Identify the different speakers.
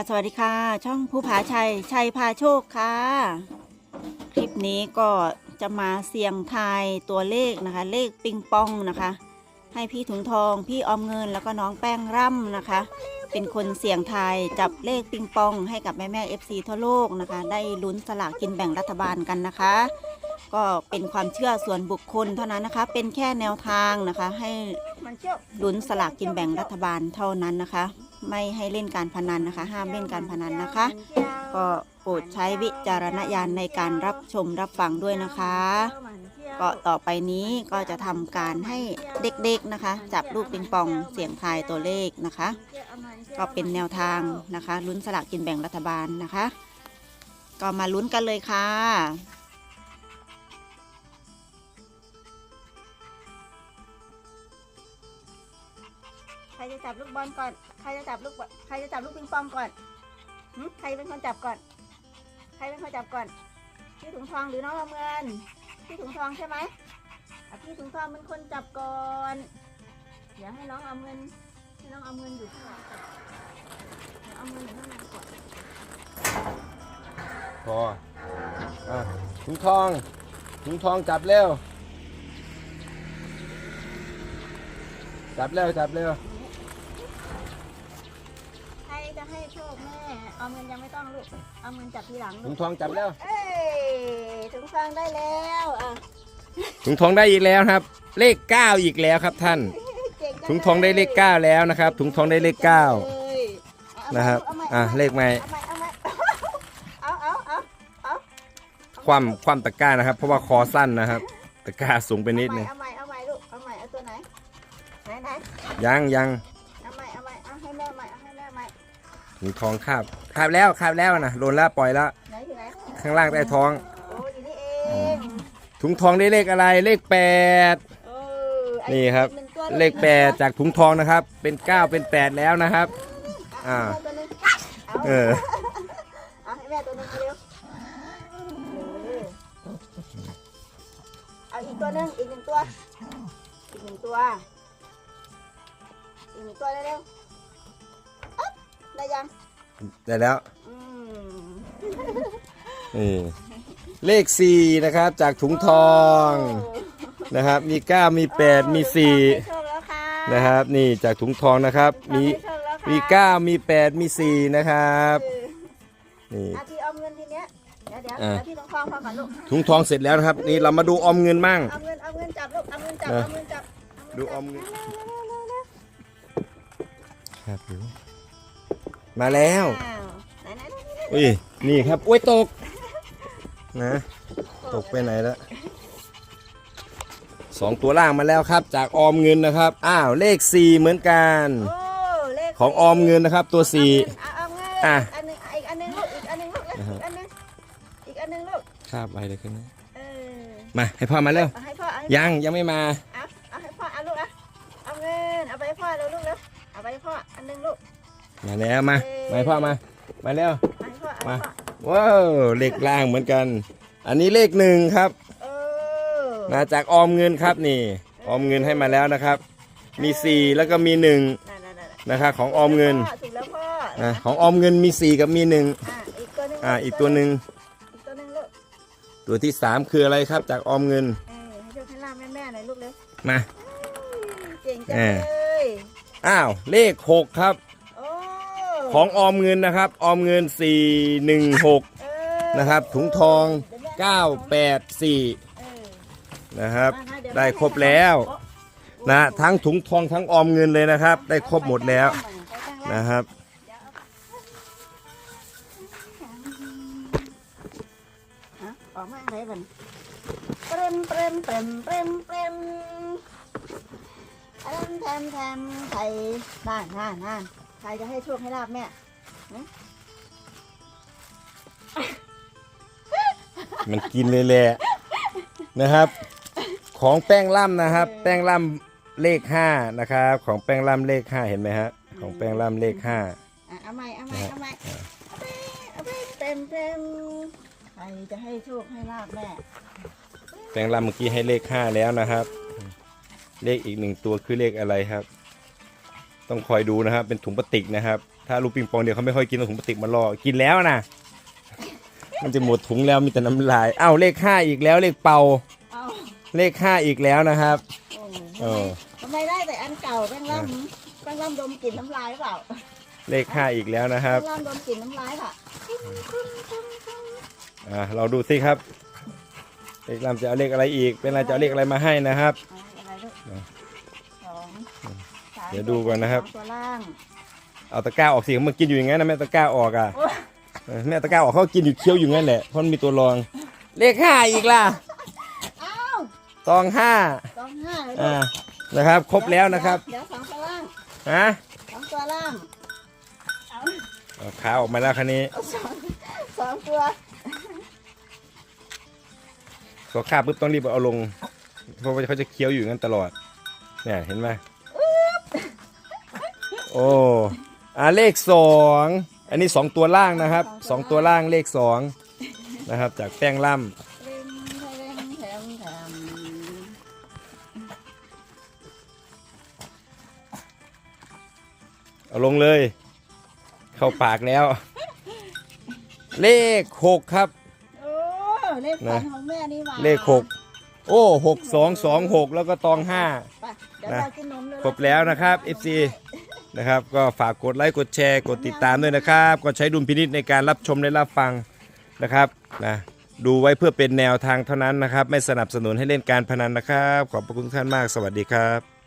Speaker 1: ค่ะสวัสดีค่ะ ช่องผู้ผาชัย ชัยพาโชคค่ะ คลิปนี้ก็จะมาเสี่ยงทายตัวเลขนะคะ เลขปิงปองนะคะ ให้พี่ถุงทองพี่ออมเงินแล้วก็น้องแป้งร่ำนะคะ เป็นคนเสี่ยงทายจับเลขปิงปองให้กับแม่แม่เอฟซีทั่วโลกนะคะ ได้ลุ้นสลากกินแบ่งรัฐบาลกันนะคะ ก็เป็นความเชื่อส่วนบุคคลเท่านั้นนะคะ เป็นแค่แนวทางนะคะ ให้ลุ้นสลากกินแบ่งรัฐบาลเท่านั้นนะคะ ไม่ให้เล่นการพนันนะคะ ห้ามเล่นการพนันนะคะ ก็โปรดใช้วิจารณญาณในการรับชมรับฟังด้วยนะคะ ก็ต่อไปนี้ก็จะทำการให้เด็กๆนะคะ จับลูกปิงปองเสี่ยงทายตัวเลขนะคะ ก็เป็นแนวทางนะคะลุ้นสลากกินแบ่งรัฐบาลนะคะ ก็มาลุ้นกันเลยค่ะ จับลูกบอลก่อน ใครจะจับลูกใครจะจับลูกปิงปองก่อนหึใครเป็นคนจับก่อน ใครเป็นคนจับก่อน พี่ถุงทองหรือน้องละเมิน พี่ถุงทองใช่ไหมอะพี่ถุงทองเป็นคนจับก่อน เดี๋ยวให้น้องเอาเงินให้น้องเอาเงินอยู่ข้างหลังก่อนเดี๋ยวเอาเงินอยู่ข้างในก่อน
Speaker 2: พออะถุงทองถุงทองจับเร็ว จับเร็วจับเร็ว
Speaker 1: จะให้โชคแม่ เอาเงินยังไม่ต้องลูก เอาเงินจับทีหลัง
Speaker 2: ถุ
Speaker 1: ลู
Speaker 2: ง
Speaker 1: ก
Speaker 2: ทองจับเร็ว
Speaker 1: เอ้ยถุงทองได้แล้วอะ
Speaker 2: ถุงทองได้อีกแล้วครับ เลขเก้าอีกแล้วครับท่าน
Speaker 1: เก่จั
Speaker 2: ถุงทองได้เลขเก้าแล้วนะครับถุงทองได้เลขเก้า
Speaker 1: เลย
Speaker 2: นะครับ
Speaker 1: เอาใหม่
Speaker 2: อะ
Speaker 1: เอาใหม่
Speaker 2: เลขใหม่
Speaker 1: เอาใหม่เอาใหม่เอาเอาเอา
Speaker 2: ความความตะกร้านะครับ เพราะว่าคอสั้นนะครับ ตะกร้าสูงไปนิดนึง
Speaker 1: เอาใหม่เอาใหม่ลูกเอาใหม่เอาตัวไหนไหนไหน
Speaker 2: ยังยัง
Speaker 1: เอาใหม่เอาใหม่เอาให้แม่ใหม่เอาให้แม่ใหม่
Speaker 2: ถุงทองคาบคาบแล้วคาบแล้วนะโดนแล้วปล่อยแล้ว
Speaker 1: ไหนอยู่ไหน
Speaker 2: ข้างล่างใต้ท้อง
Speaker 1: โอ้อยู่นี่เอง
Speaker 2: ถุงทองได้เลขอะไรเลขแปด
Speaker 1: เออไอ้
Speaker 2: นี่ครับ
Speaker 1: หนึ่งตัว
Speaker 2: เลขแปดจากถุงทองนะครับ เป็นเก้าเป็นแปดแล้วนะครับ อ่า
Speaker 1: เาตัวหนึ่งเอา
Speaker 2: เออ
Speaker 1: เอาให้แม่ตัวหนึงเร็วเออเอาอีกตัวหนึงอีกหนึ่งตัว อีกหนึ่งตัว อีกหนึ่งตัวเร็วๆอ๊ะ ได้ยัง
Speaker 2: ได้แล้ว
Speaker 1: อืม
Speaker 2: นี่เลขสี่นะครับ จากถุงทองนะครับ มีเก้ามีแปดมีสี่
Speaker 1: โชคแล้วค่ะ
Speaker 2: นะครับ นี่จากถุงทองนะครับ มี
Speaker 1: โชคแล้วค่ะ
Speaker 2: มีเก้ามีแปดมีสี่นะครับ
Speaker 1: เออ
Speaker 2: นี่
Speaker 1: อาทีเอาเงินทีเนี้ยเดี๋ยวเดี๋ยว
Speaker 2: อะ
Speaker 1: เดี๋ยวพี่ต้องคล้องพอก่อนลูก
Speaker 2: ถุงทองเสร็จแล้วนะครับ นี่เรามาดูออมเงินมั่ง
Speaker 1: เอาเงินเอาเงินจับลูกเอาเงินจับ
Speaker 2: นะ
Speaker 1: เอาเงินจับ
Speaker 2: ดูออมเงิน
Speaker 1: เร็วๆๆ
Speaker 2: ครับ มาแล้ว
Speaker 1: ๆอ้าวไหนไหนไหนไหน
Speaker 2: อุ้ย นี่ครับ อุ้ยตก นะ ตกไปไหนแล้วสองตัวล่างมาแล้วครับ จากออมเงินนะครับ อ้าว เลขสี่เหมือนกัน
Speaker 1: โอ้เลข
Speaker 2: ของออมเงินนะครับ ตัวสี่
Speaker 1: เอาเอาเงิน
Speaker 2: อะ
Speaker 1: อันหนึงอีกอันหนึงลูกอีกอันหนึงลูกเร็ว
Speaker 2: อ่าฮะ
Speaker 1: อีกอันหนึงอีกอันหนึงลูก
Speaker 2: คาบไปเลยขึ้นนะ
Speaker 1: เออ
Speaker 2: มาให้พ่อมาเร็ว
Speaker 1: เอาให้พ่อเอาให้
Speaker 2: ยังยังไม่มา
Speaker 1: เอาเอาให้พ่อเอาลูกอะเอาเงินเอาไปให้พ่อเร็วลูกเร็วเอาไปให้พ่ออันหนึงลูก
Speaker 2: มาแล้วมามาให้พ่อมา มาแล้ว
Speaker 1: เอาให้พ่อเอา
Speaker 2: มา
Speaker 1: ให้พ่อ
Speaker 2: ว้าวเลขล่างเหมือนกัน อันนี้เลขหนึ่งครับ
Speaker 1: เออ
Speaker 2: มาจากออมเงินครับนี่ ออมเงินให้มาแล้วนะครับ มีสี่แล้วก็มีหนึ่ง
Speaker 1: นั่นๆๆ
Speaker 2: นะครับของออมเงิน
Speaker 1: พ่ถูกแล้วพ่อ
Speaker 2: อะของออมเงินมีสี่กับมีหนึ่ง
Speaker 1: อะอีกตัวหนึง
Speaker 2: อ่าอีกตัวหนึ่ง
Speaker 1: อีกตัวหนึงลูก
Speaker 2: ตัวที่สามคืออะไรครับจากออมเงิน
Speaker 1: เออให้โชคให้ลาบแม่ๆหน่อยลูกเร็ว
Speaker 2: มา
Speaker 1: เก่งจัง
Speaker 2: เออ
Speaker 1: เลย
Speaker 2: อ้าวเลขหกครับ
Speaker 1: โอ้
Speaker 2: ของออมเงินนะครับ ออมเงินสี่หนึ่งหก
Speaker 1: เออ
Speaker 2: นะครับ ถุงทองเก้าแปดสี่
Speaker 1: เออ
Speaker 2: นะครับ
Speaker 1: มาๆเยว
Speaker 2: ได้ครบแล้วนะ ทั้งถุงทองทั้งออมเงินเลยนะครับ ได้ครบหมดแล้วนะครับ
Speaker 1: ฮะออกมาไหนบันเปรมเปรมเปรมเปรมเปรมแทมแทมแทมใครน่านน่านน่าน ใครจะให้โชคให้ลาบแม่
Speaker 2: มันกินเลยแหละนะครับ ของแป้งล่ำนะครับ แป้งล่ำเลขห้านะครับ ของแป้งล่ำเลขห้าเห็นไหมฮะของแป้งล่ำเลขห้า
Speaker 1: อะเอาใหม่เอาใหม่เอาใหม่เอาไปเอาไปเต็มเต็มใครจะให้โชคให้ลาบแม่
Speaker 2: แป้งล่ำเมื่อกี้ให้เลขห้าแล้วนะครับ เลขอีกหนึ่งตัวคือเลขอะไรครับ ต้องคอยดูนะครับ เป็นถุงพลาสติกนะครับ ถ้าลูกปิงปองเดียวเขาไม่ค่อยกินเอาถุงพลาสติกมารอกินแล้วนะมันจะหมดถุงแล้วมีแต่น้ำลายอ้าวเลขห้าอีกแล้วเลขเป่า
Speaker 1: เอา
Speaker 2: เลขห้าอีกแล้วนะครับ
Speaker 1: โอ้
Speaker 2: เออ
Speaker 1: ทำไมได้แต่อันเก่าแป้งล่ำแป้งล่ำดมกลิ่นน้ำลายเปล่า
Speaker 2: เลขห้าอีกแล้วนะครับ
Speaker 1: แป้งล่ำดมกลิ่นน้ำลายค่ะ
Speaker 2: อ่าเราดูสิครับ เลขลำจะเอาเลขอะไรอีก เป็นอะไรจะเอาเลขอะไรมาให้นะครับ
Speaker 1: เอาอะไรลูก
Speaker 2: เอา
Speaker 1: สองสาม
Speaker 2: เดี๋ยวดูก่อนนะครับ
Speaker 1: สองตัวล่าง
Speaker 2: เอาตะกร้าออกสิมันกินอยู่อย่างนั้นนะแม่ตะกร้าออกอะ
Speaker 1: โอ้ย
Speaker 2: เออแม่ตะกร้าออกเขากินอยู่เคี้ยวอยู่งั้นแหละเพราะมันมีตัวรอง เลขห้าอีกล่ะ
Speaker 1: อ้าว
Speaker 2: ตองห้า
Speaker 1: สองห้าเลย
Speaker 2: อ่านะครับ ครบแล้วนะครับ
Speaker 1: เดี๋ยวสองตัวล่าง
Speaker 2: ฮะ
Speaker 1: สองตัวล่างเอา
Speaker 2: เอาขาออกมาแล้วคันนี้
Speaker 1: เอาสองสองตัว
Speaker 2: พอคาบปุ๊บต้องรีบเอาลงเพราะว่าเขาจะเคี้ยวอยู่อย่างนั้นตลอดเนี่ยเห็นไหม โอ้อ่าเลขสองอันนี้สองตัวล่างนะครับสองตัวล่างเลขสองนะครับ จากแป้งล่ำ
Speaker 1: เร่งเร่งแถมแถม
Speaker 2: เอาลงเลย เข้าปากแล้ว เลขหกครับ
Speaker 1: โอ้เลขฝันของแม่นี่มา
Speaker 2: เลขหกโอ้หกสองสองหกแล้วก็ตองห้า
Speaker 1: ไปเดี๋ยว
Speaker 2: นะ
Speaker 1: เรากินนมเลย
Speaker 2: ครบแล้วนะครับ FC นะครับ ก็ฝากกดไลค์กดแชร์กดติดตามด้วยนะครับ ก็ใช้ดุลพินิษในการรับชมและรับฟังนะครับนะดูไว้เพื่อเป็นแนวทางเท่านั้นนะครับ ไม่สนับสนุนให้เล่นการพนันนะครับ ขอบพระคุณทุกท่านมากสวัสดีครับ